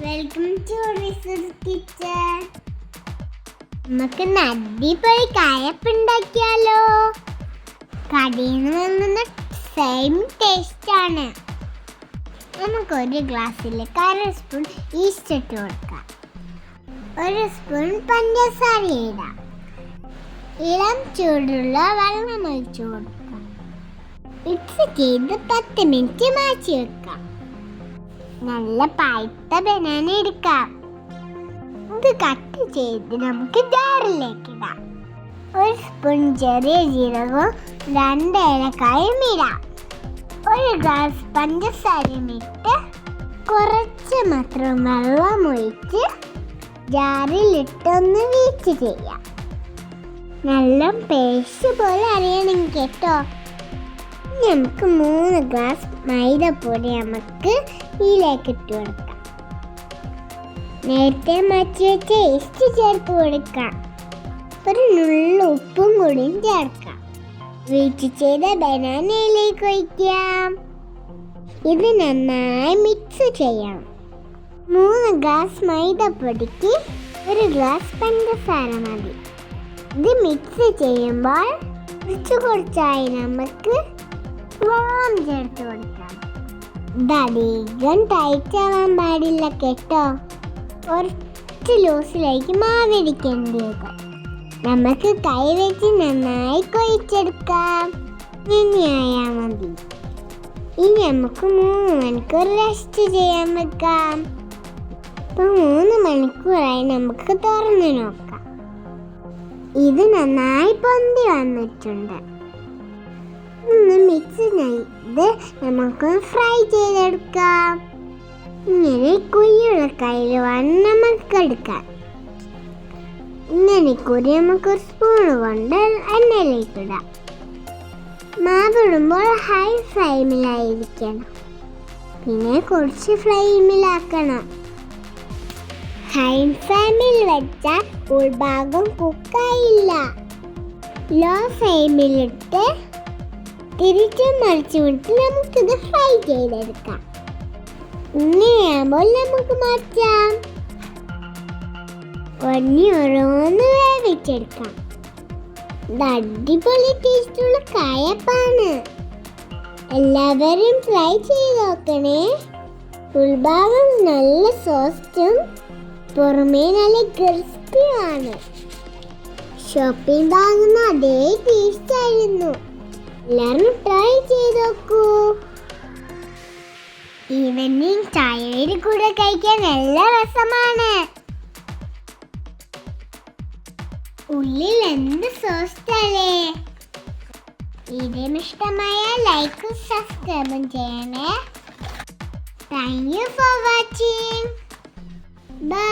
Welcome to kitchen നമുക്ക് അടിപൊളി കയപ്പുണ്ടാക്കിയാലോ കടയിൽ വാങ്ങുന്ന സെയിം ടേസ്റ്റ് ആണ്. നമുക്ക് ഒരു ഗ്ലാസ്സിൽ കര സ്പൂൺ ഈസ്റ്റ് ഇട്ട് കൊടുക്കാം. ഒരു സ്പൂൺ പഞ്ചസാര ഇടാം. ഇളം ചൂടുള്ള വെള്ളം ഒഴിച്ചു കൊടുക്കാം. മിക്സ് ചെയ്ത് പത്ത് മിനിറ്റ് മാറ്റി വെക്കാം. നല്ല പഴുത്ത ബനാന എടുക്കാം. ഇത് കട്ട് ചെയ്ത് നമുക്ക് ജാറിലേക്ക് ഇടാം. ഒരു സ്പൂൺ ചെറിയ ജീരകവും രണ്ട് ഏലക്കായും ഇടാം. ഒരു ഗ്ലാസ് പഞ്ചസാരയും ഇട്ട് കുറച്ച് മാത്രം വെള്ളം ഒഴിച്ച് ജാറിലിട്ടൊന്ന് വീച്ച് ചെയ്യാം. നല്ല പേസ്റ്റ് പോലെ അറിയണം കേട്ടോ. നമുക്ക് മൂന്ന് ഗ്ലാസ് മൈദപ്പൊടി നമുക്ക് ഇതിലേക്ക് ഇട്ട് കൊടുക്കാം. നേരത്തെ മാറ്റി വെച്ച ഈസ്റ്റ് ചേർത്ത് കൊടുക്കാം. ഒരു നുള്ള ഉപ്പും കൂടിയും ചേർക്കാം. വീറ്റ് ചെയ്ത ബനാനയിലേക്ക് ഒഴിക്കാം. ഇത് നന്നായി മിക്സ് ചെയ്യാം മൂന്ന് ഗ്ലാസ് മൈദപ്പൊടിക്ക് ഒരു ഗ്ലാസ് പഞ്ചസാര മതി. ഇത് മിക്സ് ചെയ്യുമ്പോൾ കുറച്ച് കുറച്ചായി നമുക്ക് വെള്ളം ചേർത്ത് കൊടുക്കാം. ധികം ടൈറ്റ് ആവാൻ പാടില്ല കേട്ടോ. കുറച്ച് ലൂസിലേക്ക് മാവിടിക്കേണ്ടി നമുക്ക് കൈ വെച്ച് നന്നായി കൊഴിച്ചെടുക്കാം. ഇനിയായാ മതി. ഇനി നമുക്ക് മൂന്ന് മണിക്കൂർ റെസ്റ്റ് ചെയ്യാൻ വെക്കാം. ഇപ്പൊ മൂന്ന് മണിക്കൂറായി നമുക്ക് തുറന്നു നോക്കാം. ഇത് നന്നായി പൊന്തി വന്നിട്ടുണ്ട്. ഒന്ന് നെയ്ത് നമുക്ക് ഫ്രൈ ചെയ്തെടുക്കാം. ഇങ്ങനെ കുയ്യുള്ള കയ്യിൽ വേണം നമുക്ക് എടുക്കാം. ഇങ്ങനെ കുരി നമുക്ക് ഒരു സ്പൂൺ കൊണ്ട് എണ്ണയിലേക്ക് ഇടാം. മാവിടുമ്പോൾ ഹൈ ഫ്ലെയിമിലായിരിക്കണം. പിന്നെ കുറച്ച് ഫ്ലെയിമിലാക്കണം. ഹൈ ഫ്ലെയിമിൽ വെച്ചാൽ ഉൾഭാഗം കുക്കായില്ല. ലോ ഫ്ലെയിമിലിട്ട് തിരിച്ചും മറിച്ചും ഇട്ട് നമുക്കിത് ഫ്രൈ ചെയ്തെടുക്കാം. ഇങ്ങനെയാകുമ്പോൾ നമുക്ക് മാറ്റാം ഒന്നി ഓരോന്ന് വേവിച്ചെടുക്കാം. ഇത് അടിപൊളി ടേസ്റ്റുള്ള കായപ്പാണ്. എല്ലാവരും ട്രൈ ചെയ്ത് നോക്കണേ. ഉൾഭാഗം നല്ല സോഫ്റ്റും പുറമേ നല്ല ക്രിസ്പിയുമാണ് ഷോപ്പിംഗ് വാങ്ങുന്ന അതേ ടേസ്റ്റ് ആയിരുന്നു. എല്ലാവരും ട്രൈ ചെയ്ത് നോക്കൂ. ഈവനിങ് ചായയുടെ കൂടെ കഴിക്കാൻ നല്ല രസമാണ്. ഉള്ളിൽ എന്ത് സോസ്റ്റല്ലേ ഇതും ഇഷ്ടമായ ലൈക്കും സബ്സ്ക്രൈബും ചെയ്യണേ. Thank you for watching bye